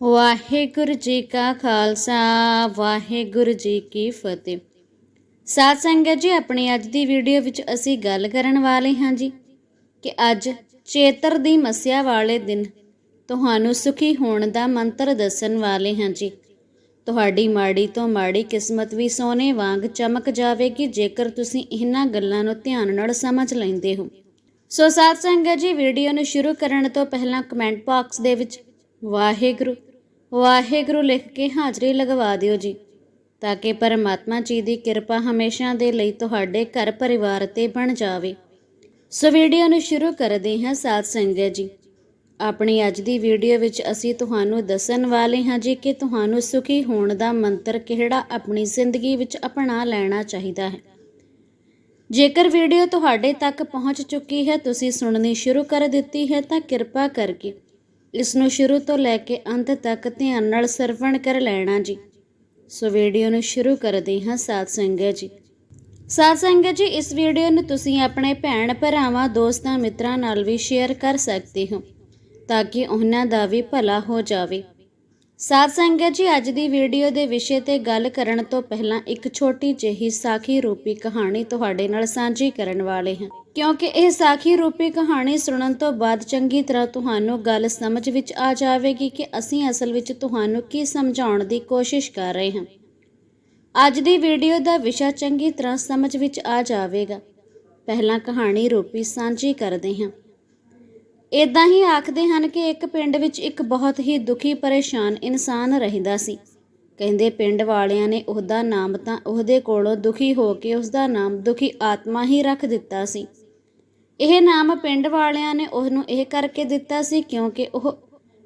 ਵਾਹਿਗੁਰੂ ਜੀ ਕਾ ਖਾਲਸਾ, ਵਾਹਿਗੁਰੂ ਜੀ ਕੀ ਫਤਿਹ। ਸਾਧ ਸੰਗਤ ਜੀ, ਆਪਣੀ ਅੱਜ ਦੀ ਵੀਡੀਓ ਵਿੱਚ ਅਸੀਂ ਗੱਲ ਕਰਨ ਵਾਲੇ ਹਾਂ ਜੀ ਕਿ ਅੱਜ ਚੇਤਰ ਦੀ ਮੱਸਿਆ ਵਾਲੇ ਦਿਨ ਤੁਹਾਨੂੰ ਸੁਖੀ ਹੋਣ ਦਾ ਮੰਤਰ ਦੱਸਣ ਵਾਲੇ ਹਾਂ ਜੀ। ਤੁਹਾਡੀ ਮਾੜੀ ਤੋਂ ਮਾੜੀ ਕਿਸਮਤ ਵੀ ਸੋਨੇ ਵਾਂਗ ਚਮਕ ਜਾਵੇਗੀ, ਜੇਕਰ ਤੁਸੀਂ ਇਹਨਾਂ ਗੱਲਾਂ ਨੂੰ ਧਿਆਨ ਨਾਲ ਸਮਝ ਲੈਂਦੇ ਹੋ। ਸੋ ਸਾਧ ਸੰਗਤ ਜੀ, ਵੀਡੀਓ ਨੂੰ ਸ਼ੁਰੂ ਕਰਨ ਤੋਂ ਪਹਿਲਾਂ ਕਮੈਂਟ ਬਾਕਸ ਦੇ ਵਿੱਚ ਵਾਹਿਗੁਰੂ ਵਾਹਿਗੁਰੂ ਲਿਖ ਕੇ ਹਾਜ਼ਰੀ ਲਗਵਾ ਦਿਓ ਜੀ, ਤਾਂ ਕਿ ਪਰਮਾਤਮਾ ਜੀ ਦੀ ਕਿਰਪਾ ਹਮੇਸ਼ਾ ਦੇ ਲਈ ਤੁਹਾਡੇ ਘਰ ਪਰਿਵਾਰ ਤੇ ਬਣ ਜਾਵੇ। ਸੋ ਵੀਡੀਓ ਨੂੰ ਸ਼ੁਰੂ ਕਰਦੇ ਹਾਂ ਸਾਧ ਸੰਗਤ ਜੀ। ਆਪਣੀ ਅੱਜ ਦੀ ਵੀਡੀਓ ਵਿੱਚ ਅਸੀਂ ਤੁਹਾਨੂੰ ਦੱਸਣ ਵਾਲੇ ਹਾਂ ਜੀ ਕਿ ਤੁਹਾਨੂੰ ਸੁਖੀ ਹੋਣ ਦਾ ਮੰਤਰ ਕਿਹੜਾ ਆਪਣੀ ਜ਼ਿੰਦਗੀ ਵਿੱਚ ਅਪਣਾ ਲੈਣਾ ਚਾਹੀਦਾ ਹੈ। ਜੇਕਰ ਵੀਡੀਓ ਤੁਹਾਡੇ ਤੱਕ ਪਹੁੰਚ ਚੁੱਕੀ ਹੈ, ਤੁਸੀਂ ਸੁਣਨੀ ਸ਼ੁਰੂ ਕਰ ਦਿੱਤੀ ਹੈ, ਤਾਂ ਕਿਰਪਾ ਕਰਕੇ ਇਸ ਨੂੰ ਸ਼ੁਰੂ ਤੋਂ ਲੈ ਕੇ ਅੰਤ ਤੱਕ ਧਿਆਨ ਨਾਲ ਸਰਵਣ ਕਰ ਲੈਣਾ ਜੀ। ਸੋ ਵੀਡੀਓ ਨੂੰ ਸ਼ੁਰੂ ਕਰਦੇ ਹਾਂ ਸਾਧ ਸੰਗਤ ਜੀ। ਸਾਧ ਸੰਗਤ ਜੀ, ਇਸ ਵੀਡੀਓ ਨੂੰ ਤੁਸੀਂ ਆਪਣੇ ਭੈਣ ਭਰਾਵਾਂ, ਦੋਸਤਾਂ, ਮਿੱਤਰਾਂ ਨਾਲ ਵੀ ਸ਼ੇਅਰ ਕਰ ਸਕਦੇ ਹੋ, ਤਾਂ ਕਿ ਉਹਨਾਂ ਦਾ ਵੀ ਭਲਾ ਹੋ ਜਾਵੇ। ਸਾਧ ਸੰਗਤ ਜੀ, ਅੱਜ ਦੀ ਵੀਡੀਓ ਦੇ ਵਿਸ਼ੇ ਤੇ ਗੱਲ ਕਰਨ ਤੋਂ ਪਹਿਲਾਂ ਇੱਕ ਛੋਟੀ ਜਿਹੀ ਸਾਖੀ ਰੂਪੀ ਕਹਾਣੀ ਤੁਹਾਡੇ ਨਾਲ ਸਾਂਝੀ ਕਰਨ ਵਾਲੇ ਹਾਂ। ਕਿਉਂਕਿ ਇਹ ਸਾਖੀ ਰੂਪੀ ਕਹਾਣੀ ਸੁਣਨ ਤੋਂ ਬਾਅਦ ਚੰਗੀ ਤਰ੍ਹਾਂ ਤੁਹਾਨੂੰ ਗੱਲ ਸਮਝ ਵਿੱਚ ਆ ਜਾਵੇਗੀ ਕਿ ਅਸੀਂ ਅਸਲ ਵਿੱਚ ਤੁਹਾਨੂੰ ਕੀ ਸਮਝਾਉਣ ਦੀ ਕੋਸ਼ਿਸ਼ ਕਰ ਰਹੇ ਹਾਂ। ਅੱਜ ਦੀ ਵੀਡੀਓ ਦਾ ਵਿਸ਼ਾ ਚੰਗੀ ਤਰ੍ਹਾਂ ਸਮਝ ਵਿੱਚ ਆ ਜਾਵੇਗਾ। ਪਹਿਲਾਂ ਕਹਾਣੀ ਰੂਪੀ ਸਾਂਝੀ ਕਰਦੇ ਹਾਂ। ਇਦਾਂ ਹੀ ਆਖਦੇ ਹਨ ਕਿ ਇੱਕ ਪਿੰਡ ਵਿੱਚ ਇੱਕ ਬਹੁਤ ਹੀ ਦੁਖੀ ਪਰੇਸ਼ਾਨ ਇਨਸਾਨ ਰਹਿੰਦਾ ਸੀ। ਕਹਿੰਦੇ ਪਿੰਡ ਵਾਲਿਆਂ ਨੇ ਉਹਦਾ ਨਾਮ ਤਾਂ ਉਹਦੇ ਕੋਲੋਂ ਦੁਖੀ ਹੋ ਕੇ ਉਸਦਾ ਨਾਮ ਦੁਖੀ ਆਤਮਾ ਹੀ ਰੱਖ ਦਿੱਤਾ ਸੀ। ਇਹ ਨਾਮ ਪਿੰਡ ਵਾਲਿਆਂ ਨੇ ਉਹਨੂੰ ਇਹ ਕਰਕੇ ਦਿੱਤਾ ਸੀ ਕਿਉਂਕਿ ਉਹ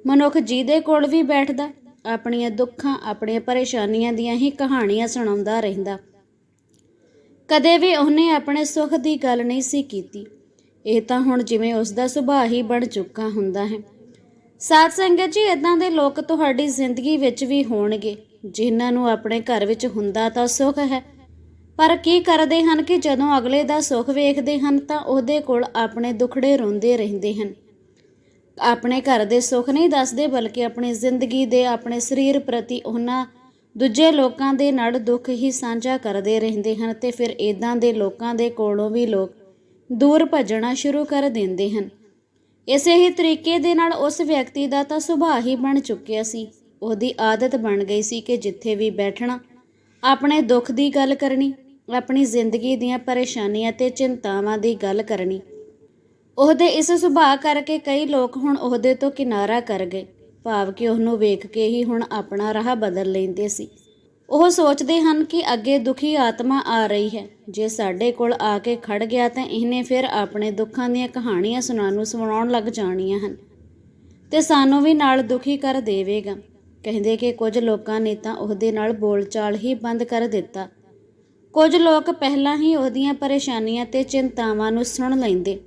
ਮਨੁੱਖ ਜਿਹਦੇ ਕੋਲ ਵੀ ਬੈਠਦਾ, ਆਪਣੀਆਂ ਦੁੱਖਾਂ, ਆਪਣੀਆਂ ਪਰੇਸ਼ਾਨੀਆਂ ਦੀਆਂ ਹੀ ਕਹਾਣੀਆਂ ਸੁਣਾਉਂਦਾ ਰਹਿੰਦਾ। ਕਦੇ ਵੀ ਉਹਨੇ ਆਪਣੇ ਸੁੱਖ ਦੀ ਗੱਲ ਨਹੀਂ ਸੀ ਕੀਤੀ। ਇਹ ਤਾਂ ਹੁਣ ਜਿਵੇਂ ਉਸ ਦਾ ਸੁਭਾਅ ਹੀ ਬਣ ਚੁੱਕਾ ਹੁੰਦਾ ਹੈ। ਸਾਧ ਸੰਗਤ ਜੀ ਇਦਾਂ ਦੇ ਲੋਕ ਤੁਹਾਡੀ ਜ਼ਿੰਦਗੀ ਵਿੱਚ ਵੀ ਹੋਣਗੇ। ਜਿਨ੍ਹਾਂ ਨੂੰ ਆਪਣੇ ਘਰ ਵਿੱਚ ਹੁੰਦਾ ਤਾਂ ਸੁੱਖ ਹੈ ਪਰ ਕੀ ਕਰਦੇ ਹਨ ਕਿ ਜਦੋਂ ਅਗਲੇ ਦਾ ਸੁੱਖ ਵੇਖਦੇ ਹਨ ਤਾਂ ਉਹਦੇ ਕੋਲ ਆਪਣੇ ਦੁਖੜੇ ਰੋਂਦੇ ਰਹਿੰਦੇ ਹਨ। ਆਪਣੇ ਘਰ ਦੇ ਸੁੱਖ ਨਹੀਂ ਦੱਸਦੇ ਬਲਕਿ ਆਪਣੀ ਜ਼ਿੰਦਗੀ ਦੇ ਆਪਣੇ ਸਰੀਰ ਪ੍ਰਤੀ ਉਹਨਾਂ ਦੂਜੇ ਲੋਕਾਂ ਦੇ ਨਾਲ ਦੁੱਖ ਹੀ ਸਾਂਝਾ ਕਰਦੇ ਰਹਿੰਦੇ ਹਨ ਤੇ ਫਿਰ ਇਦਾਂ ਦੇ ਲੋਕਾਂ ਦੇ ਕੋਲੋਂ ਵੀ ਲੋਕ ਦੂਰ ਭੱਜਣਾ ਸ਼ੁਰੂ ਕਰ ਦਿੰਦੇ ਹਨ। ਇਸੇ ਹੀ ਤਰੀਕੇ ਦੇ ਨਾਲ ਉਸ ਵਿਅਕਤੀ ਦਾ ਤਾਂ ਸੁਭਾਅ ਹੀ ਬਣ ਚੁੱਕਿਆ ਸੀ। ਉਹਦੀ ਆਦਤ ਬਣ ਗਈ ਸੀ ਕਿ ਜਿੱਥੇ ਵੀ ਬੈਠਣਾ, ਆਪਣੇ ਦੁੱਖ ਦੀ ਗੱਲ ਕਰਨੀ ਆਪਣੀ ਜ਼ਿੰਦਗੀ ਦੀਆਂ ਪਰੇਸ਼ਾਨੀਆਂ ਤੇ ਚਿੰਤਾਵਾਂ ਦੀ ਗੱਲ ਕਰਨੀ। ਉਹਦੇ ਇਸ ਸੁਭਾਅ ਕਰਕੇ ਕਈ ਲੋਕ ਹੁਣ ਉਹਦੇ ਤੋਂ ਕਿਨਾਰਾ ਕਰ ਗਏ, ਭਾਵ ਕਿ ਉਹਨੂੰ ਵੇਖ ਕੇ ਹੀ ਹੁਣ ਆਪਣਾ ਰਾਹ ਬਦਲ ਲੈਂਦੇ ਸੀ। ਉਹ ਸੋਚਦੇ ਹਨ ਕਿ ਅੱਗੇ ਦੁਖੀ ਆਤਮਾ ਆ ਰਹੀ ਹੈ। ਜੇ ਸਾਡੇ ਕੋਲ ਆ ਕੇ ਖੜ ਗਿਆ ਤਾਂ ਇਹਨੇ ਫਿਰ ਆਪਣੇ ਦੁੱਖਾਂ ਦੀਆਂ ਕਹਾਣੀਆਂ ਸੁਣਾਉਣ ਨੂੰ ਸੁਣਾਉਣ ਲੱਗ ਜਾਣੀਆਂ ਹਨ। ਤੇ ਸਾਨੂੰ ਵੀ ਨਾਲ ਦੁਖੀ ਕਰ ਦੇਵੇਗਾ। ਕਹਿੰਦੇ ਕਿ ਕੁਝ ਲੋਕਾਂ ਨੇ ਤਾਂ ਉਹਦੇ ਨਾਲ ਬੋਲਚਾਲ ਹੀ ਬੰਦ ਕਰ ਦਿੱਤਾ। ਕੁਝ ਲੋਕ ਪਹਿਲਾਂ ਹੀ ਉਹਦੀਆਂ ਪਰੇਸ਼ਾਨੀਆਂ ਤੇ ਚਿੰਤਾਵਾਂ ਨੂੰ ਸੁਣ ਲੈਂਦੇ,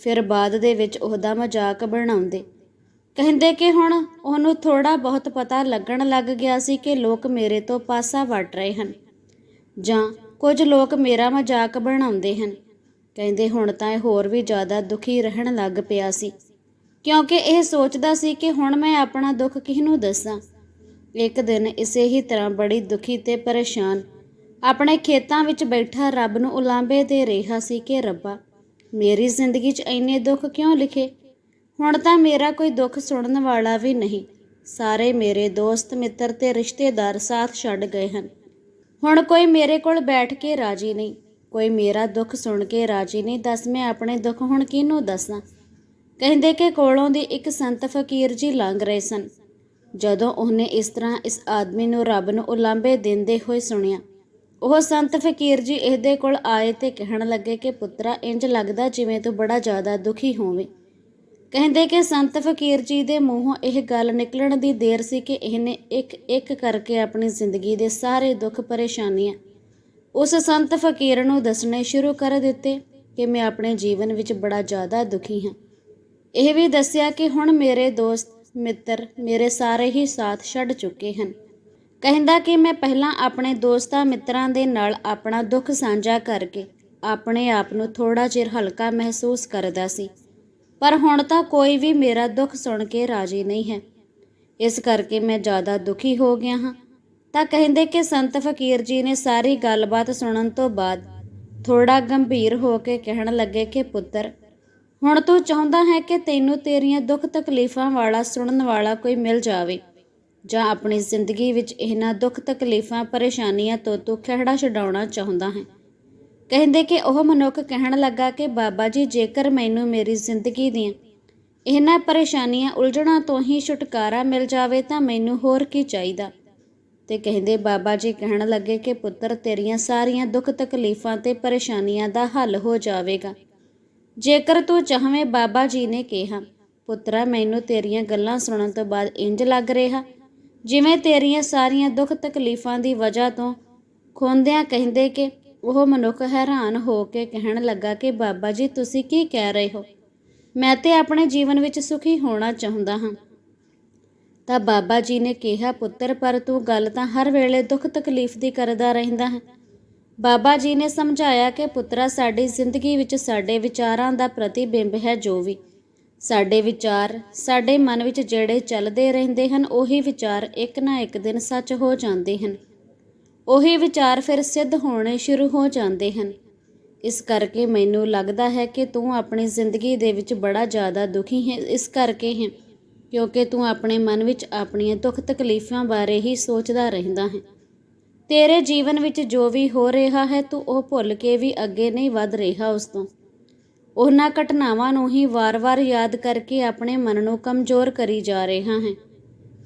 ਫਿਰ ਬਾਅਦ ਦੇ ਵਿੱਚ ਉਹਦਾ ਮਜ਼ਾਕ ਬਣਾਉਂਦੇ। ਕਹਿੰਦੇ ਕਿ ਹੁਣ ਉਹਨੂੰ ਥੋੜਾ ਬਹੁਤ ਪਤਾ ਲੱਗਣ ਲੱਗ ਗਿਆ ਸੀ ਕਿ ਲੋਕ ਮੇਰੇ ਤੋਂ ਪਾਸਾ ਵੱਟ ਰਹੇ ਹਨ, ਜਾਂ ਕੁਝ ਲੋਕ ਮੇਰਾ ਮਜ਼ਾਕ ਬਣਾਉਂਦੇ ਹਨ। ਕਹਿੰਦੇ ਹੁਣ ਤਾਂ ਇਹ ਹੋਰ ਵੀ ਜ਼ਿਆਦਾ ਦੁਖੀ ਰਹਿਣ ਲੱਗ ਪਿਆ ਸੀ, ਕਿਉਂਕਿ ਇਹ ਸੋਚਦਾ ਸੀ ਕਿ ਹੁਣ ਮੈਂ ਆਪਣਾ ਦੁੱਖ ਕਿਸ ਨੂੰ ਦੱਸਾਂ। ਇੱਕ ਦਿਨ ਇਸੇ ਹੀ ਤਰ੍ਹਾਂ ਬੜੀ ਦੁਖੀ ਤੇ ਪਰੇਸ਼ਾਨ ਆਪਣੇ ਖੇਤਾਂ ਵਿੱਚ ਬੈਠਾ ਰੱਬ ਨੂੰ ਉਲਾਂਬੇ ਦੇ ਰਿਹਾ ਸੀ ਕਿ ਰੱਬਾ, ਮੇਰੀ ਜ਼ਿੰਦਗੀ 'ਚ ਇੰਨੇ ਦੁੱਖ ਕਿਉਂ ਲਿਖੇ? ਹੁਣ ਤਾਂ ਮੇਰਾ ਕੋਈ ਦੁੱਖ ਸੁਣਨ ਵਾਲਾ ਵੀ ਨਹੀਂ। ਸਾਰੇ ਮੇਰੇ ਦੋਸਤ, ਮਿੱਤਰ ਤੇ ਰਿਸ਼ਤੇਦਾਰ ਸਾਥ ਛੱਡ ਗਏ ਹਨ। ਹੁਣ ਕੋਈ ਮੇਰੇ ਕੋਲ ਬੈਠ ਕੇ ਰਾਜੀ ਨਹੀਂ। ਕੋਈ ਮੇਰਾ ਦੁੱਖ ਸੁਣ ਕੇ ਰਾਜੀ ਨਹੀਂ। ਦੱਸ ਮੈਂ ਆਪਣੇ ਦੁੱਖ ਹੁਣ ਕਿਹਨੂੰ ਦੱਸਾਂ? ਕਹਿੰਦੇ ਕਿ ਕੋਲੋਂ ਦੀ ਇੱਕ ਸੰਤ ਫਕੀਰ ਜੀ ਲੰਘ ਰਹੇ ਸਨ। ਜਦੋਂ ਉਹਨੇ ਇਸ ਤਰ੍ਹਾਂ ਇਸ ਆਦਮੀ ਨੂੰ ਰੱਬ ਨੂੰ ਉਲਾਂਬੇ ਦਿੰਦੇ ਹੋਏ ਸੁਣਿਆ ਉਹ ਸੰਤ ਫਕੀਰ ਜੀ ਇਹਦੇ ਕੋਲ ਆਏ ਤੇ ਕਹਿਣ ਲੱਗੇ ਕਿ ਪੁੱਤਰਾ, ਇੰਜ ਲੱਗਦਾ ਜਿਵੇਂ ਤੂੰ ਬੜਾ ਜ਼ਿਆਦਾ ਦੁਖੀ ਹੋਵੇਂ। ਕਹਿੰਦੇ ਕਿ ਸੰਤ ਫਕੀਰ ਜੀ ਦੇ ਮੂੰਹੋਂ ਇਹ ਗੱਲ ਨਿਕਲਣ ਦੀ ਦੇਰ ਸੀ ਕਿ ਇਹਨੇ ਇੱਕ ਇੱਕ ਕਰਕੇ ਆਪਣੀ ਜ਼ਿੰਦਗੀ ਦੇ ਸਾਰੇ ਦੁੱਖ, ਪਰੇਸ਼ਾਨੀਆਂ ਉਸ ਸੰਤ ਫਕੀਰ ਨੂੰ ਦੱਸਣੇ ਸ਼ੁਰੂ ਕਰ ਦਿੱਤੇ ਕਿ ਮੈਂ ਆਪਣੇ ਜੀਵਨ ਵਿੱਚ ਬੜਾ ਜ਼ਿਆਦਾ ਦੁਖੀ ਹਾਂ। ਇਹ ਵੀ ਦੱਸਿਆ ਕਿ ਹੁਣ ਮੇਰੇ ਦੋਸਤ, ਮਿੱਤਰ ਮੇਰੇ ਸਾਰੇ ਹੀ ਸਾਥ ਛੱਡ ਚੁੱਕੇ ਹਨ। ਕਹਿੰਦਾ ਕਿ ਮੈਂ ਪਹਿਲਾਂ ਆਪਣੇ ਦੋਸਤਾਂ ਮਿੱਤਰਾਂ ਦੇ ਨਾਲ ਆਪਣਾ ਦੁੱਖ ਸਾਂਝਾ ਕਰਕੇ ਆਪਣੇ ਆਪ ਨੂੰ ਥੋੜਾ ਚਿਰ ਹਲਕਾ ਮਹਿਸੂਸ ਕਰਦਾ ਸੀ। ਪਰ ਹੁਣ ਤਾਂ ਕੋਈ ਵੀ ਮੇਰਾ ਦੁੱਖ ਸੁਣ ਕੇ ਰਾਜੀ ਨਹੀਂ ਹੈ। ਇਸ ਕਰਕੇ ਮੈਂ ਜ਼ਿਆਦਾ ਦੁਖੀ ਹੋ ਗਿਆ ਹਾਂ। ਤਾਂ ਕਹਿੰਦੇ ਕਿ ਸੰਤ ਫਕੀਰ ਜੀ ਨੇ ਸਾਰੀ ਗੱਲਬਾਤ ਸੁਣਨ ਤੋਂ ਬਾਅਦ ਥੋੜਾ ਗੰਭੀਰ ਹੋ ਕੇ ਕਹਿਣ ਲੱਗੇ ਕਿ, ਪੁੱਤਰ, ਹੁਣ ਤੂੰ ਚਾਹੁੰਦਾ ਹੈ ਕਿ ਤੈਨੂੰ ਤੇਰੀਆਂ ਦੁੱਖ ਤਕਲੀਫਾਂ ਵਾਲਾ ਸੁਣਨ ਵਾਲਾ ਕੋਈ ਮਿਲ ਜਾਵੇ। ਜਾਂ ਆਪਣੀ ਜ਼ਿੰਦਗੀ ਵਿੱਚ ਇਹਨਾਂ ਦੁੱਖ ਤਕਲੀਫਾਂ, ਪਰੇਸ਼ਾਨੀਆਂ ਤੋਂ ਤੂੰ ਖਹਿੜਾ ਛਡਾਉਣਾ ਚਾਹੁੰਦਾ ਹੈ। ਕਹਿੰਦੇ ਕਿ ਉਹ ਮਨੁੱਖ ਕਹਿਣ ਲੱਗਾ ਕਿ, ਬਾਬਾ ਜੀ, ਜੇਕਰ ਮੈਨੂੰ ਮੇਰੀ ਜ਼ਿੰਦਗੀ ਦੀਆਂ ਇਹਨਾਂ ਪਰੇਸ਼ਾਨੀਆਂ ਉਲਝਣਾਂ ਤੋਂ ਹੀ ਛੁਟਕਾਰਾ ਮਿਲ ਜਾਵੇ, ਤਾਂ ਮੈਨੂੰ ਹੋਰ ਕੀ ਚਾਹੀਦਾ? ਤੇ ਕਹਿੰਦੇ, ਬਾਬਾ ਜੀ ਕਹਿਣ ਲੱਗੇ ਕਿ, ਪੁੱਤਰ, ਤੇਰੀਆਂ ਸਾਰੀਆਂ ਦੁੱਖ ਤਕਲੀਫਾਂ ਤੇ ਪਰੇਸ਼ਾਨੀਆਂ ਦਾ ਹੱਲ ਹੋ ਜਾਵੇਗਾ। ਜੇਕਰ ਤੂੰ ਚਾਹਵੇਂ ਬਾਬਾ ਜੀ ਨੇ ਕਿਹਾ, ਪੁੱਤਰਾ, ਮੈਨੂੰ ਤੇਰੀਆਂ ਗੱਲਾਂ ਸੁਣਨ ਤੋਂ ਬਾਅਦ ਇੰਜ ਲੱਗ ਰਿਹਾ ਜਿਵੇਂ ਤੇਰੀਆਂ ਸਾਰੀਆਂ ਦੁੱਖ ਤਕਲੀਫਾਂ ਦੀ ਵਜ੍ਹਾ ਤੋਂ ਖੋਂਦਿਆਂ ਕਹਿੰਦੇ ਕਿ ਉਹ ਮਨੁੱਖ ਹੈਰਾਨ ਹੋ ਕੇ ਕਹਿਣ ਲੱਗਾ ਕਿ ਬਾਬਾ ਜੀ, ਤੁਸੀਂ ਕੀ ਕਹਿ ਰਹੇ ਹੋ? ਮੈਂ ਤੇ ਆਪਣੇ ਜੀਵਨ ਵਿੱਚ ਸੁਖੀ ਹੋਣਾ ਚਾਹੁੰਦਾ ਹਾਂ। ਤਾਂ ਬਾਬਾ ਜੀ ਨੇ ਕਿਹਾ, ਪੁੱਤਰ, ਪਰ ਤੂੰ ਗੱਲ ਤਾਂ ਹਰ ਵੇਲੇ ਦੁੱਖ ਤਕਲੀਫ ਦੀ ਕਰਦਾ ਰਹਿੰਦਾ ਹੈ। ਬਾਬਾ ਜੀ ਨੇ ਸਮਝਾਇਆ ਕਿ ਪੁੱਤਰਾ, ਸਾਡੀ ਜ਼ਿੰਦਗੀ ਵਿੱਚ ਸਾਡੇ ਵਿਚਾਰਾਂ ਦਾ ਪ੍ਰਤੀਬਿੰਬ ਹੈ ਜੋ ਵੀ। ਸਾਡੇ ਵਿਚਾਰ, ਸਾਡੇ ਮਨ ਵਿੱਚ ਜਿਹੜੇ ਚੱਲਦੇ ਰਹਿੰਦੇ ਹਨ, ਉਹੀ ਵਿਚਾਰ ਇੱਕ ਨਾ ਇੱਕ ਦਿਨ ਸੱਚ ਹੋ ਜਾਂਦੇ ਹਨ। ਉਹੀ ਵਿਚਾਰ ਫਿਰ ਸਿੱਧ ਹੋਣੇ ਸ਼ੁਰੂ ਹੋ ਜਾਂਦੇ ਹਨ। ਇਸ ਕਰਕੇ ਮੈਨੂੰ ਲੱਗਦਾ ਹੈ ਕਿ ਤੂੰ ਆਪਣੀ ਜ਼ਿੰਦਗੀ ਦੇ ਵਿੱਚ ਬੜਾ ਜ਼ਿਆਦਾ ਦੁਖੀ ਹੈ। ਇਸ ਕਰਕੇ ਹੈ, ਕਿਉਂਕਿ ਤੂੰ ਆਪਣੇ ਮਨ ਵਿੱਚ ਆਪਣੀਆਂ ਦੁੱਖ ਤਕਲੀਫਾਂ ਬਾਰੇ ਹੀ ਸੋਚਦਾ ਰਹਿੰਦਾ ਹੈ। ਤੇਰੇ ਜੀਵਨ ਵਿੱਚ ਜੋ ਵੀ ਹੋ ਰਿਹਾ ਹੈ, ਤੂੰ ਉਹ ਭੁੱਲ ਕੇ ਵੀ ਅੱਗੇ ਨਹੀਂ ਵੱਧ ਰਿਹਾ ਉਸ ਤੋਂ। ਉਹਨਾਂ ਘਟਨਾਵਾਂ ਨੂੰ ਹੀ ਵਾਰ-ਵਾਰ ਯਾਦ ਕਰਕੇ ਆਪਣੇ ਮਨ ਨੂੰ ਕਮਜ਼ੋਰ ਕਰੀ ਜਾ ਰਿਹਾ ਹੈ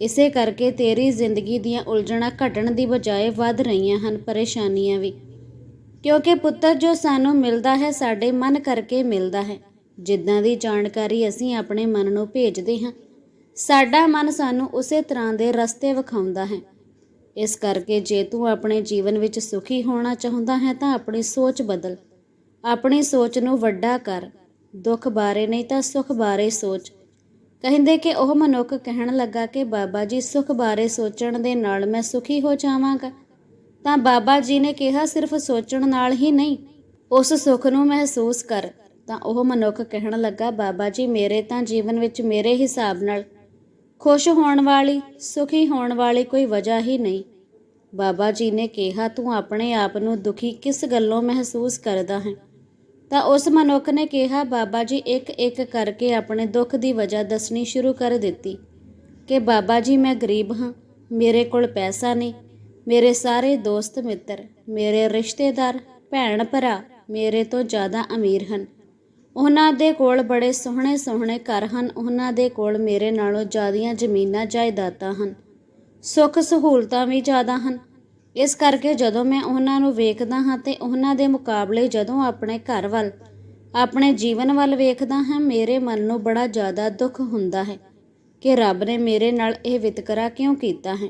ਇਸੇ ਕਰਕੇ ਤੇਰੀ ਜ਼ਿੰਦਗੀ ਦੀਆਂ ਉਲਝਣਾਂ ਘਟਣ ਦੀ ਬਜਾਏ ਵੱਧ ਰਹੀਆਂ ਹਨ, ਪਰੇਸ਼ਾਨੀਆਂ ਵੀ। ਕਿਉਂਕਿ ਪੁੱਤਰ, ਜੋ ਸਾਨੂੰ ਮਿਲਦਾ ਹੈ, ਸਾਡੇ ਮਨ ਕਰਕੇ ਮਿਲਦਾ ਹੈ। ਜਿੱਦਾਂ ਦੀ ਜਾਣਕਾਰੀ ਅਸੀਂ ਆਪਣੇ ਮਨ ਨੂੰ ਭੇਜਦੇ ਹਾਂ, ਸਾਡਾ ਮਨ ਸਾਨੂੰ ਉਸੇ ਤਰ੍ਹਾਂ ਦੇ ਰਸਤੇ ਵਿਖਾਉਂਦਾ ਹੈ। ਇਸ ਕਰਕੇ ਜੇ ਤੂੰ ਆਪਣੇ ਜੀਵਨ ਵਿੱਚ ਸੁਖੀ ਹੋਣਾ ਚਾਹੁੰਦਾ ਹੈ, ਤਾਂ ਆਪਣੀ ਸੋਚ ਬਦਲ। ਆਪਣੀ ਸੋਚ ਨੂੰ ਵੱਡਾ ਕਰ, ਦੁੱਖ ਬਾਰੇ ਨਹੀਂ ਤਾਂ ਸੁਖ ਬਾਰੇ ਸੋਚ। ਕਹਿੰਦੇ ਕਿ ਉਹ ਮਨੁੱਖ ਕਹਿਣ ਲੱਗਾ ਕਿ ਬਾਬਾ ਜੀ ਸੁਖ ਬਾਰੇ ਸੋਚਣ ਦੇ ਨਾਲ ਮੈਂ ਸੁਖੀ ਹੋ ਜਾਵਾਂਗਾ। ਤਾਂ ਬਾਬਾ ਜੀ ਨੇ ਕਿਹਾ, ਸਿਰਫ ਸੋਚਣ ਨਾਲ ਹੀ ਨਹੀਂ, ਉਸ ਸੁਖ ਨੂੰ ਮਹਿਸੂਸ ਕਰ। ਤਾਂ ਉਹ ਮਨੁੱਖ ਕਹਿਣ ਲੱਗਾ, ਬਾਬਾ ਜੀ ਮੇਰੇ ਤਾਂ ਜੀਵਨ ਵਿੱਚ ਮੇਰੇ ਹਿਸਾਬ ਨਾਲ ਖੁਸ਼ ਹੋਣ ਵਾਲੀ, ਸੁਖੀ ਹੋਣ ਵਾਲੀ ਕੋਈ ਵਜ੍ਹਾ ਹੀ ਨਹੀਂ। ਬਾਬਾ ਜੀ ਨੇ ਕਿਹਾ, ਤੂੰ ਆਪਣੇ ਆਪ ਨੂੰ ਦੁਖੀ ਕਿਸ ਗੱਲੋਂ ਮਹਿਸੂਸ ਕਰਦਾ ਹੈ? ਤਾਂ ਉਸ ਮਨੁੱਖ ਨੇ ਕਿਹਾ, ਬਾਬਾ ਜੀ ਇੱਕ ਇੱਕ ਕਰਕੇ ਆਪਣੇ ਦੁੱਖ ਦੀ ਵਜ੍ਹਾ ਦੱਸਣੀ ਸ਼ੁਰੂ ਕਰ ਦਿੱਤੀ ਕਿ ਬਾਬਾ ਜੀ, ਮੈਂ ਗਰੀਬ ਹਾਂ, ਮੇਰੇ ਕੋਲ ਪੈਸਾ ਨਹੀਂ, ਮੇਰੇ ਸਾਰੇ ਦੋਸਤ ਮਿੱਤਰ, ਮੇਰੇ ਰਿਸ਼ਤੇਦਾਰ ਭੈਣ ਭਰਾ ਮੇਰੇ ਤੋਂ ਜ਼ਿਆਦਾ ਅਮੀਰ ਹਨ। ਉਹਨਾਂ ਦੇ ਕੋਲ ਬੜੇ ਸੋਹਣੇ ਸੋਹਣੇ ਘਰ ਹਨ, ਉਹਨਾਂ ਦੇ ਕੋਲ ਮੇਰੇ ਨਾਲੋਂ ਜ਼ਿਆਦੀਆਂ ਜ਼ਮੀਨਾਂ ਜਾਇਦਾਦਾਂ ਹਨ ਸੁੱਖ ਸਹੂਲਤਾਂ ਵੀ ਜ਼ਿਆਦਾ ਹਨ ਇਸ ਕਰਕੇ ਜਦੋਂ ਮੈਂ ਉਹਨਾਂ ਨੂੰ ਵੇਖਦਾ ਹਾਂ ਤੇ ਉਹਨਾਂ ਦੇ ਮੁਕਾਬਲੇ ਜਦੋਂ ਆਪਣੇ ਘਰ ਵੱਲ, ਆਪਣੇ ਜੀਵਨ ਵੱਲ ਵੇਖਦਾ ਹਾਂ, ਮੇਰੇ ਮਨ ਨੂੰ ਬੜਾ ਜ਼ਿਆਦਾ ਦੁੱਖ ਹੁੰਦਾ ਹੈ ਕਿ ਰੱਬ ਨੇ ਮੇਰੇ ਨਾਲ ਇਹ ਵਿਤਕਰਾ ਕਿਉਂ ਕੀਤਾ ਹੈ?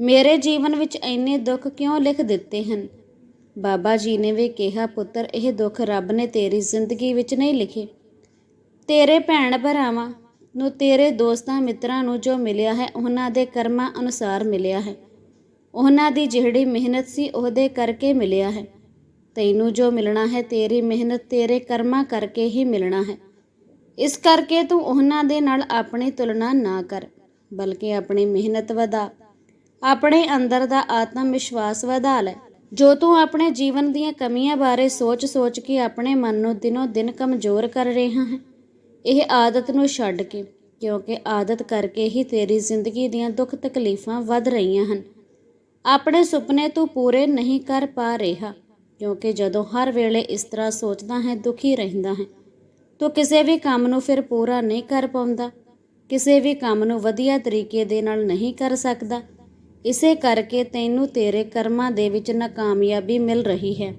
ਮੇਰੇ ਜੀਵਨ ਵਿੱਚ ਇੰਨੇ ਦੁੱਖ ਕਿਉਂ ਲਿਖ ਦਿੱਤੇ ਹਨ? ਬਾਬਾ ਜੀ ਨੇ ਵੀ ਕਿਹਾ, ਪੁੱਤਰ, ਇਹ ਦੁੱਖ ਰੱਬ ਨੇ ਤੇਰੀ ਜ਼ਿੰਦਗੀ ਵਿੱਚ ਨਹੀਂ ਲਿਖੇ। ਤੇਰੇ ਭੈਣ ਭਰਾਵਾਂ ਨੂੰ, ਤੇਰੇ ਦੋਸਤਾਂ ਮਿੱਤਰਾਂ ਨੂੰ ਜੋ ਮਿਲਿਆ ਹੈ, ਉਹਨਾਂ ਦੇ ਕਰਮਾਂ ਅਨੁਸਾਰ ਮਿਲਿਆ ਹੈ। ਉਹਨਾਂ ਦੀ ਜਿਹੜੀ ਮਿਹਨਤ ਸੀ ਉਹਦੇ ਕਰਕੇ ਮਿਲਿਆ ਹੈ। ਤੈਨੂੰ ਜੋ ਮਿਲਣਾ ਹੈ ਤੇਰੀ ਮਿਹਨਤ ਤੇਰੇ ਕਰਮਾਂ ਕਰਕੇ ਹੀ ਮਿਲਣਾ ਹੈ। ਇਸ ਕਰਕੇ ਤੂੰ ਉਹਨਾਂ ਦੇ ਨਾਲ ਆਪਣੀ ਤੁਲਨਾ ਨਾ ਕਰ, ਬਲਕਿ ਆਪਣੀ ਮਿਹਨਤ ਵਧਾ। ਆਪਣੇ ਅੰਦਰ ਦਾ ਆਤਮ ਵਿਸ਼ਵਾਸ ਵਧਾ ਲੈ। ਜੋ ਤੂੰ ਆਪਣੇ ਜੀਵਨ ਦੀਆਂ ਕਮੀਆਂ ਬਾਰੇ ਸੋਚ-ਸੋਚ ਕੇ ਆਪਣੇ ਮਨ ਨੂੰ ਦਿਨੋ ਦਿਨ ਕਮਜ਼ੋਰ ਕਰ ਰਿਹਾ ਹੈ, ਇਹ ਆਦਤ ਨੂੰ ਛੱਡ ਕੇ, ਕਿਉਂਕਿ ਆਦਤ ਕਰਕੇ ਹੀ ਤੇਰੀ ਜ਼ਿੰਦਗੀ ਦੀਆਂ ਦੁੱਖ ਤਕਲੀਫਾਂ ਵੱਧ ਰਹੀਆਂ ਹਨ। ਆਪਣੇ ਸੁਪਨੇ ਤੂੰ ਪੂਰੇ ਨਹੀਂ ਕਰ ਪਾ ਰਿਹਾ, ਕਿਉਂਕਿ ਜਦੋਂ ਹਰ ਵੇਲੇ ਇਸ ਤਰ੍ਹਾਂ ਸੋਚਦਾ ਹੈ, ਦੁਖੀ ਰਹਿੰਦਾ ਹੈ। ਤੂੰ ਕਿਸੇ ਵੀ ਕੰਮ ਨੂੰ ਫਿਰ ਪੂਰਾ ਨਹੀਂ ਕਰ ਪਾਉਂਦਾ, ਕਿਸੇ ਵੀ ਕੰਮ ਨੂੰ ਵਧੀਆ ਤਰੀਕੇ ਦੇ ਨਾਲ ਨਹੀਂ ਕਰ ਸਕਦਾ। ਇਸੇ ਕਰਕੇ ਤੈਨੂੰ ਤੇਰੇ ਕਰਮਾਂ ਦੇ ਵਿੱਚ ਨਾਕਾਮਯਾਬੀ ਮਿਲ ਰਹੀ ਹੈ।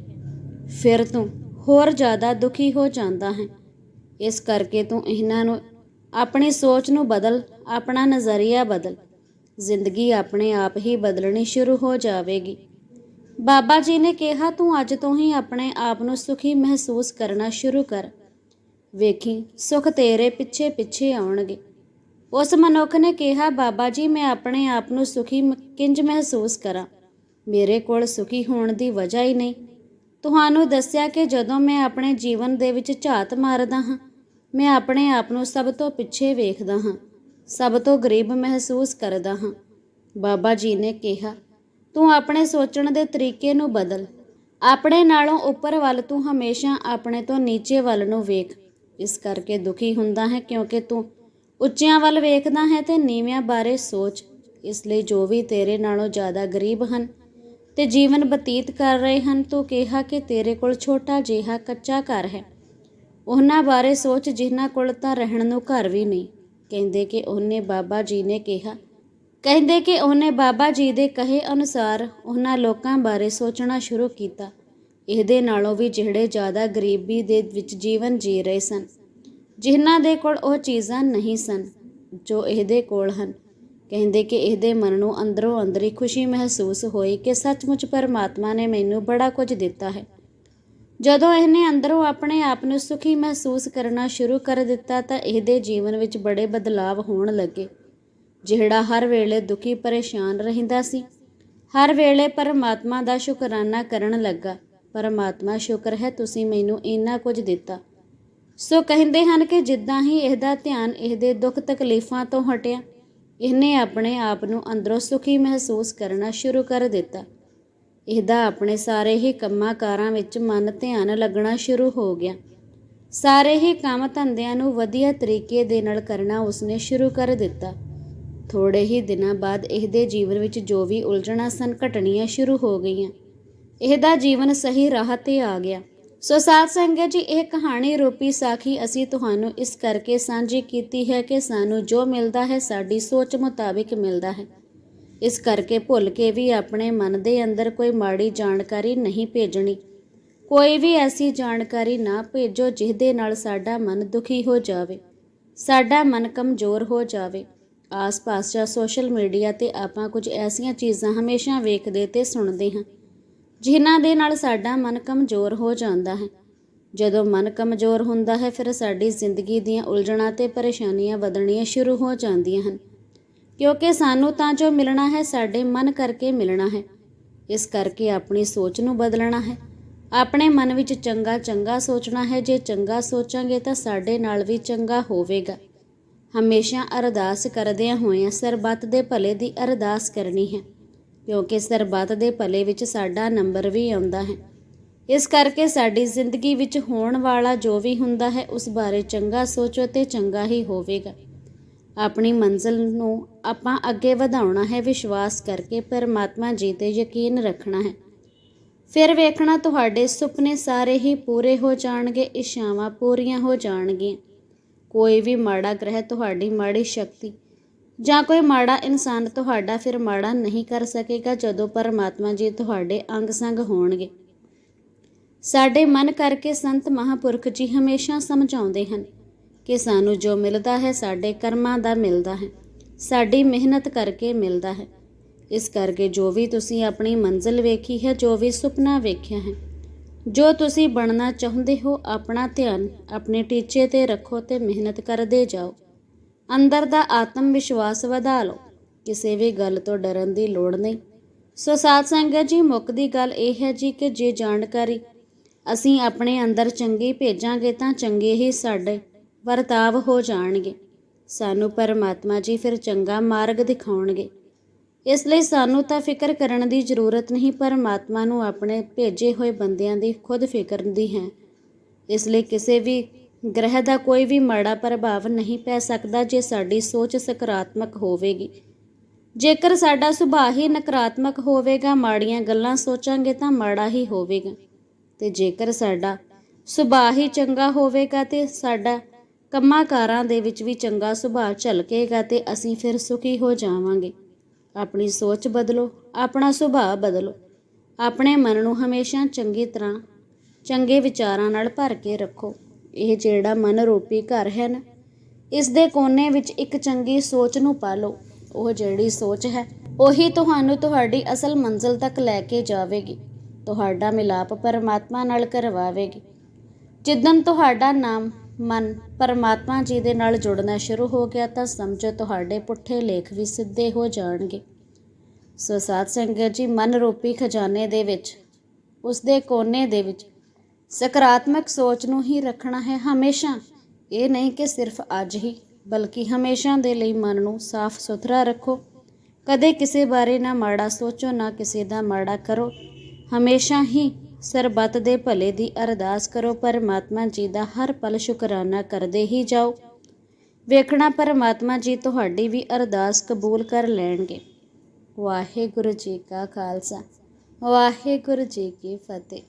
ਫਿਰ ਤੂੰ ਹੋਰ ਜ਼ਿਆਦਾ ਦੁਖੀ ਹੋ ਜਾਂਦਾ ਹੈ। ਇਸ ਕਰਕੇ ਤੂੰ ਇਹਨਾਂ ਨੂੰ, ਆਪਣੀ ਸੋਚ ਨੂੰ ਬਦਲ, ਆਪਣਾ ਨਜ਼ਰੀਆ ਬਦਲ। ਜ਼ਿੰਦਗੀ ਆਪਣੇ ਆਪ ਹੀ ਬਦਲਣੀ ਸ਼ੁਰੂ ਹੋ ਜਾਵੇਗੀ। ਬਾਬਾ ਜੀ ਨੇ ਕਿਹਾ, ਤੂੰ ਅੱਜ ਤੋਂ ਹੀ ਆਪਣੇ ਆਪ ਨੂੰ ਸੁਖੀ ਮਹਿਸੂਸ ਕਰਨਾ ਸ਼ੁਰੂ ਕਰ। ਵੇਖੀ, ਸੁਖ ਤੇਰੇ ਪਿੱਛੇ ਪਿੱਛੇ ਆਉਣਗੇ। ਉਸ ਮਨੁੱਖ ਨੇ ਕਿਹਾ, ਬਾਬਾ ਜੀ, ਮੈਂ ਆਪਣੇ ਆਪ ਨੂੰ ਸੁਖੀ ਮ- ਕਿੰਜ ਮਹਿਸੂਸ ਕਰਾਂ? ਮੇਰੇ ਕੋਲ ਸੁਖੀ ਹੋਣ ਦੀ ਵਜ੍ਹਾ ਹੀ ਨਹੀਂ। ਤੁਹਾਨੂੰ ਦੱਸਿਆ ਕਿ ਜਦੋਂ ਮੈਂ ਆਪਣੇ ਜੀਵਨ ਦੇ ਵਿੱਚ ਝਾਤ ਮਾਰਦਾ ਹਾਂ, ਮੈਂ ਆਪਣੇ ਆਪ ਨੂੰ ਸਭ ਤੋਂ ਪਿੱਛੇ ਵੇਖਦਾ ਹਾਂ। ਸਭ ਤੋਂ ਗਰੀਬ ਮਹਿਸੂਸ ਕਰਦਾ ਹਾਂ। ਬਾਬਾ ਜੀ ਨੇ ਕਿਹਾ, ਤੂੰ ਆਪਣੇ ਸੋਚਣ ਦੇ ਤਰੀਕੇ ਨੂੰ ਬਦਲ। ਆਪਣੇ ਨਾਲੋਂ ਉੱਪਰ ਵੱਲ ਤੂੰ ਹਮੇਸ਼ਾ ਆਪਣੇ ਤੋਂ ਨੀਚੇ ਵੱਲ ਨੂੰ ਵੇਖ। ਇਸ ਕਰਕੇ ਦੁਖੀ ਹੁੰਦਾ ਹੈ ਕਿਉਂਕਿ ਤੂੰ ਉੱਚਿਆਂ ਵੱਲ ਵੇਖਦਾ ਹੈ ਤੇ ਨੀਵਿਆਂ ਬਾਰੇ ਸੋਚ। ਇਸ ਲਈ ਜੋ ਵੀ ਤੇਰੇ ਨਾਲੋਂ ਜ਼ਿਆਦਾ ਗਰੀਬ ਹਨ ਤੇ ਜੀਵਨ ਬਤੀਤ ਕਰ ਰਹੇ ਹਨ, ਤੂੰ ਕਿਹਾ ਕਿ ਤੇਰੇ ਕੋਲ ਛੋਟਾ ਜਿਹਾ ਕੱਚਾ ਘਰ ਹੈ। ਉਹਨਾਂ ਬਾਰੇ ਸੋਚ ਜਿਨ੍ਹਾਂ ਕੋਲ ਤਾਂ ਰਹਿਣ ਨੂੰ ਘਰ ਵੀ ਨਹੀਂ। ਕਹਿੰਦੇ ਕਿ ਉਹਨੇ ਬਾਬਾ ਜੀ ਨੇ ਕਿਹਾ, ਕਹਿੰਦੇ ਕਿ ਉਹਨੇ ਬਾਬਾ ਜੀ ਦੇ ਕਹੇ ਅਨੁਸਾਰ ਉਹਨਾਂ ਲੋਕਾਂ ਬਾਰੇ ਸੋਚਣਾ ਸ਼ੁਰੂ ਕੀਤਾ। ਇਹਦੇ ਨਾਲੋਂ ਵੀ ਜਿਹੜੇ ਜ਼ਿਆਦਾ ਗਰੀਬੀ ਦੇ ਵਿੱਚ ਜੀਵਨ ਜੀ ਰਹੇ ਸਨ, ਜਿਨ੍ਹਾਂ ਦੇ ਕੋਲ ਉਹ ਚੀਜ਼ਾਂ ਨਹੀਂ ਸਨ, ਜੋ ਇਹਦੇ ਕੋਲ ਹਨ। ਕਹਿੰਦੇ ਕਿ ਇਹਦੇ ਮਨ ਨੂੰ ਅੰਦਰੋਂ ਅੰਦਰ ਹੀ ਖੁਸ਼ੀ ਮਹਿਸੂਸ ਹੋਈ ਕਿ ਸੱਚਮੁੱਚ ਪਰਮਾਤਮਾ ਨੇ ਮੈਨੂੰ ਬੜਾ ਕੁਝ ਦਿੱਤਾ ਹੈ। ਜਦੋਂ ਇਹਨੇ ਅੰਦਰੋਂ ਆਪਣੇ ਆਪ ਨੂੰ ਸੁਖੀ ਮਹਿਸੂਸ ਕਰਨਾ ਸ਼ੁਰੂ ਕਰ ਦਿੱਤਾ ਤਾਂ ਇਹਦੇ ਜੀਵਨ ਵਿੱਚ ਬੜੇ ਬਦਲਾਵ ਹੋਣ ਲੱਗੇ। ਜਿਹੜਾ ਹਰ ਵੇਲੇ ਦੁਖੀ ਪਰੇਸ਼ਾਨ ਰਹਿੰਦਾ ਸੀ, ਹਰ ਵੇਲੇ ਪਰਮਾਤਮਾ ਦਾ ਸ਼ੁਕਰਾਨਾ ਕਰਨ ਲੱਗਾ, ਪਰਮਾਤਮਾ, ਸ਼ੁਕਰ ਹੈ ਤੁਸੀਂ ਮੈਨੂੰ ਇੰਨਾ ਕੁਝ ਦਿੱਤਾ। ਸੋ ਕਹਿੰਦੇ ਹਨ ਕਿ ਜਿੱਦਾਂ ਹੀ ਇਹਦਾ ਧਿਆਨ ਇਹਦੇ ਦੁੱਖ ਤਕਲੀਫਾਂ ਤੋਂ ਹਟਿਆ, ਇਹਨੇ ਆਪਣੇ ਆਪ ਨੂੰ ਅੰਦਰੋਂ ਸੁਖੀ ਮਹਿਸੂਸ ਕਰਨਾ ਸ਼ੁਰੂ ਕਰ ਦਿੱਤਾ। ਇਹਦਾ ਆਪਣੇ ਸਾਰੇ ਹੀ ਕੰਮਾਂ ਕਾਰਾਂ ਵਿੱਚ ਮਨ ਧਿਆਨ ਲੱਗਣਾ ਸ਼ੁਰੂ ਹੋ ਗਿਆ। ਸਾਰੇ ਹੀ ਕੰਮ ਧੰਦਿਆਂ ਨੂੰ ਵਧੀਆ ਤਰੀਕੇ ਦੇ ਨਾਲ ਕਰਨਾ ਉਸਨੇ ਸ਼ੁਰੂ ਕਰ ਦਿੱਤਾ। ਥੋੜੇ ਹੀ ਦਿਨਾਂ ਬਾਅਦ ਇਹਦੇ ਜੀਵਨ ਵਿੱਚ ਜੋ ਵੀ ਉਲਝਣਾਂ ਸਨ, ਘਟਣੀਆਂ ਸ਼ੁਰੂ ਹੋ ਗਈਆਂ। ਇਹਦਾ ਜੀਵਨ ਸਹੀ ਰਾਹ ਤੇ ਆ ਗਿਆ। ਸੋ ਸਾਧ ਸੰਗਤ ਜੀ, ਇਹ ਕਹਾਣੀ ਰੂਪੀ ਸਾਖੀ ਅਸੀਂ ਤੁਹਾਨੂੰ ਇਸ ਕਰਕੇ ਸਾਂਝੀ ਕੀਤੀ ਹੈ ਕਿ ਸਾਨੂੰ ਜੋ ਮਿਲਦਾ ਹੈ, ਸਾਡੀ ਸੋਚ ਮੁਤਾਬਿਕ ਮਿਲਦਾ ਹੈ। ਇਸ ਕਰਕੇ ਭੁੱਲ ਕੇ ਵੀ ਆਪਣੇ ਮਨ ਦੇ ਅੰਦਰ ਕੋਈ ਮਾੜੀ ਜਾਣਕਾਰੀ ਨਹੀਂ ਭੇਜਣੀ। ਕੋਈ ਵੀ ਐਸੀ ਜਾਣਕਾਰੀ ਨਾ ਭੇਜੋ ਜਿਹਦੇ ਨਾਲ ਸਾਡਾ ਮਨ ਦੁਖੀ ਹੋ ਜਾਵੇ। ਸਾਡਾ ਮਨ ਕਮਜ਼ੋਰ ਹੋ ਜਾਵੇ। ਆਸ-ਪਾਸ ਜਾਂ ਸੋਸ਼ਲ ਮੀਡੀਆ ਤੇ ਆਪਾਂ ਕੁਝ ਐਸੀਆਂ ਚੀਜ਼ਾਂ ਹਮੇਸ਼ਾ ਵੇਖਦੇ ਤੇ ਸੁਣਦੇ ਹਾਂ, ਜਿਨ੍ਹਾਂ ਦੇ ਨਾਲ ਸਾਡਾ ਮਨ ਕਮਜ਼ੋਰ ਹੋ ਜਾਂਦਾ ਹੈ। ਜਦੋਂ ਮਨ ਕਮਜ਼ੋਰ ਹੁੰਦਾ ਹੈ, ਫਿਰ ਸਾਡੀ ਜ਼ਿੰਦਗੀ ਦੀਆਂ ਉਲਝਣਾਂ ਤੇ ਪਰੇਸ਼ਾਨੀਆਂ ਵਧਣੀਆਂ ਸ਼ੁਰੂ ਹੋ ਜਾਂਦੀਆਂ ਹਨ। ਕਿਉਂਕਿ ਸਾਨੂੰ ਤਾਂ ਜੋ ਮਿਲਣਾ ਹੈ, ਸਾਡੇ ਮਨ ਕਰਕੇ ਮਿਲਣਾ ਹੈ। ਇਸ ਕਰਕੇ ਆਪਣੀ ਸੋਚ ਨੂੰ ਬਦਲਣਾ ਹੈ। ਆਪਣੇ ਮਨ ਵਿੱਚ ਚੰਗਾ ਚੰਗਾ ਸੋਚਣਾ ਹੈ। ਜੇ ਚੰਗਾ ਸੋਚਾਂਗੇ ਤਾਂ ਸਾਡੇ ਨਾਲ ਵੀ ਚੰਗਾ ਹੋਵੇਗਾ। ਹਮੇਸ਼ਾ ਅਰਦਾਸ ਕਰਦਿਆਂ ਹੋਇਆਂ ਸਰਬੱਤ ਦੇ ਭਲੇ ਦੀ ਅਰਦਾਸ ਕਰਨੀ ਹੈ। ਕਿਉਂਕਿ ਸਰਬੱਤ ਦੇ ਭਲੇ ਵਿੱਚ ਸਾਡਾ ਨੰਬਰ ਵੀ ਆਉਂਦਾ ਹੈ। ਇਸ ਕਰਕੇ ਸਾਡੀ ਜ਼ਿੰਦਗੀ ਵਿੱਚ ਹੋਣ ਵਾਲਾ ਜੋ ਵੀ ਹੁੰਦਾ ਹੈ, ਉਸ ਬਾਰੇ ਚੰਗਾ ਸੋਚੋ ਤੇ ਚੰਗਾ ਹੀ ਹੋਵੇਗਾ। ਆਪਣੀ ਮੰਜ਼ਿਲ ਨੂੰ ਆਪਾਂ ਅੱਗੇ ਵਧਾਉਣਾ ਹੈ, ਵਿਸ਼ਵਾਸ ਕਰਕੇ ਪਰਮਾਤਮਾ ਜੀ ਤੇ ਯਕੀਨ ਰੱਖਣਾ ਹੈ। ਫਿਰ ਵੇਖਣਾ ਤੁਹਾਡੇ ਸੁਪਨੇ ਸਾਰੇ ਹੀ ਪੂਰੇ ਹੋ ਜਾਣਗੇ ਇਸ਼ਾਵਾਂ ਪੂਰੀਆਂ ਹੋ ਜਾਣਗੀਆਂ। ਕੋਈ ਵੀ ਮਾੜਾ ਗ੍ਰਹਿ ਤੁਹਾਡੀ ਮਾੜੀ ਸ਼ਕਤੀ ਜਾਂ ਕੋਈ ਮਾੜਾ ਇਨਸਾਨ ਤੁਹਾਡਾ ਫਿਰ ਮਾੜਾ ਨਹੀਂ ਕਰ ਸਕੇਗਾ ਜਦੋਂ ਪਰਮਾਤਮਾ ਜੀ ਤੁਹਾਡੇ ਅੰਗ ਸੰਗ ਹੋਣਗੇ। ਸਾਡੇ ਮਨ ਕਰਕੇ ਸੰਤ ਮਹਾਪੁਰਖ ਜੀ ਹਮੇਸ਼ਾ ਸਮਝਾਉਂਦੇ ਹਨ ਕਿ ਸਾਨੂੰ ਜੋ ਮਿਲਦਾ ਹੈ, ਸਾਡੇ ਕਰਮਾਂ ਦਾ ਮਿਲਦਾ ਹੈ। ਸਾਡੀ ਮਿਹਨਤ ਕਰਕੇ ਮਿਲਦਾ ਹੈ। ਇਸ ਕਰਕੇ ਜੋ ਵੀ ਤੁਸੀਂ ਆਪਣੀ ਮੰਜ਼ਿਲ ਵੇਖੀ ਹੈ, ਜੋ ਵੀ ਸੁਪਨਾ ਵੇਖਿਆ ਹੈ, ਜੋ ਤੁਸੀਂ ਬਣਨਾ ਚਾਹੁੰਦੇ ਹੋ, ਆਪਣਾ ਧਿਆਨ ਆਪਣੇ ਟੀਚੇ ਤੇ ਰੱਖੋ ਤੇ ਮਿਹਨਤ ਕਰਦੇ ਜਾਓ। ਅੰਦਰ ਦਾ ਆਤਮ ਵਿਸ਼ਵਾਸ ਵਧਾ ਲਓ। ਕਿਸੇ ਵੀ ਗੱਲ ਤੋਂ ਡਰਨ ਦੀ ਲੋੜ ਨਹੀਂ। ਸੋ ਸਾਧ ਸੰਗਤ ਜੀ ਮੁੱਕਦੀ ਗੱਲ ਇਹ ਹੈ ਜੀ ਕਿ ਜੇ ਜਾਣਕਾਰੀ ਅਸੀਂ ਆਪਣੇ ਅੰਦਰ ਚੰਗੀ ਭੇਜਾਂਗੇ ਤਾਂ ਚੰਗੇ ਹੀ ਸਾਡੇ ਵਰਤਾਵ ਹੋ ਜਾਣਗੇ। ਸਾਨੂੰ ਪਰਮਾਤਮਾ ਜੀ ਫਿਰ ਚੰਗਾ ਮਾਰਗ ਦਿਖਾਉਣਗੇ। ਇਸ ਲਈ ਸਾਨੂੰ ਤਾਂ ਫਿਕਰ ਕਰਨ ਦੀ ਜ਼ਰੂਰਤ ਨਹੀਂ, ਪਰਮਾਤਮਾ ਨੂੰ ਆਪਣੇ ਭੇਜੇ ਹੋਏ ਬੰਦਿਆਂ ਦੀ ਖੁਦ ਫਿਕਰ ਦੀ ਹੈ। ਇਸ ਲਈ ਕਿਸੇ ਵੀ ਗ੍ਰਹਿ ਦਾ ਕੋਈ ਵੀ ਮਾੜਾ ਪ੍ਰਭਾਵ ਨਹੀਂ ਪੈ ਸਕਦਾ ਜੇ ਸਾਡੀ ਸੋਚ ਸਕਾਰਾਤਮਕ ਹੋਵੇਗੀ। ਜੇਕਰ ਸਾਡਾ ਸੁਭਾਅ ਹੀ ਨਕਾਰਾਤਮਕ ਹੋਵੇਗਾ, ਮਾੜੀਆਂ ਗੱਲਾਂ ਸੋਚਾਂਗੇ ਤਾਂ ਮਾੜਾ ਹੀ ਹੋਵੇਗਾ। ਤੇ ਜੇਕਰ ਸਾਡਾ ਸੁਭਾਅ ਹੀ ਚੰਗਾ ਹੋਵੇਗਾ ਤੇ ਸਾਡਾ ਕੰਮਾਂ ਕਾਰਾਂ ਦੇ ਵਿੱਚ ਵੀ ਚੰਗਾ ਸੁਭਾਅ ਝਲਕੇਗਾ ਤੇ ਅਸੀਂ ਫਿਰ ਸੁਖੀ ਹੋ ਜਾਵਾਂਗੇ। ਆਪਣੀ ਸੋਚ ਬਦਲੋ, ਆਪਣਾ ਸੁਭਾਅ ਬਦਲੋ। ਆਪਣੇ ਮਨ ਨੂੰ ਹਮੇਸ਼ਾ ਚੰਗੀ ਤਰ੍ਹਾਂ, ਚੰਗੇ ਵਿਚਾਰਾਂ ਨਾਲ ਭਰ ਕੇ ਰੱਖੋ। ਇਹ ਜਿਹੜਾ ਮਨ ਰੂਪੀ ਘਰ ਹੈ ਨਾ, ਇਸ ਦੇ ਕੋਨੇ ਵਿੱਚ ਇੱਕ ਚੰਗੀ ਸੋਚ ਨੂੰ ਪਾਲੋ। ਉਹ ਜਿਹੜੀ ਸੋਚ ਹੈ, ਉਹੀ ਤੁਹਾਨੂੰ ਤੁਹਾਡੀ ਅਸਲ ਮੰਜ਼ਿਲ ਤੱਕ ਲੈ ਕੇ ਜਾਵੇਗੀ। ਤੁਹਾਡਾ ਮਿਲਾਪ ਪਰਮਾਤਮਾ ਨਾਲ ਕਰਵਾਵੇਗੀ। ਜਿੱਦਨ ਤੁਹਾਡਾ ਨਾਮ ਮਨ, ਪਰਮਾਤਮਾ ਜੀ ਦੇ ਨਾਲ ਜੁੜਨਾ ਸ਼ੁਰੂ ਹੋ ਗਿਆ ਤਾਂ ਸਮਝੋ ਤੁਹਾਡੇ ਪੁੱਠੇ ਲੇਖ ਵੀ ਸਿੱਧੇ ਹੋ ਜਾਣਗੇ। ਸੋ ਸਾਧ ਸੰਗਤ ਜੀ, ਮਨ ਰੂਪੀ ਖਜ਼ਾਨੇ ਦੇ ਵਿੱਚ, ਉਸ ਦੇ ਕੋਨੇ ਦੇ ਵਿੱਚ, ਸਕਾਰਾਤਮਕ ਸੋਚ ਨੂੰ ਹੀ ਰੱਖਣਾ ਹੈ ਹਮੇਸ਼ਾ। ਇਹ ਨਹੀਂ ਕਿ ਸਿਰਫ ਅੱਜ ਹੀ, ਬਲਕਿ ਹਮੇਸ਼ਾ ਦੇ ਲਈ ਮਨ ਨੂੰ ਸਾਫ਼ ਸੁਥਰਾ ਰੱਖੋ। ਕਦੇ ਕਿਸੇ ਬਾਰੇ ਨਾ ਮਾੜਾ ਸੋਚੋ, ਨਾ ਕਿਸੇ ਦਾ ਮਾੜਾ ਕਰੋ। ਹਮੇਸ਼ਾ ਹੀ ਸਰਬੱਤ ਦੇ ਭਲੇ ਦੀ ਅਰਦਾਸ ਕਰੋ, ਪਰਮਾਤਮਾ ਜੀ ਦਾ ਹਰ ਪਲ ਸ਼ੁਕਰਾਨਾ ਕਰਦੇ ਹੀ ਜਾਓ। ਵੇਖਣਾ ਪਰਮਾਤਮਾ ਜੀ ਤੁਹਾਡੀ ਵੀ ਅਰਦਾਸ ਕਬੂਲ ਕਰ ਲੈਣਗੇ। ਵਾਹਿਗੁਰੂ ਜੀ ਕਾ ਖਾਲਸਾ, ਵਾਹਿਗੁਰੂ ਜੀ ਕੀ ਫਤਿਹ।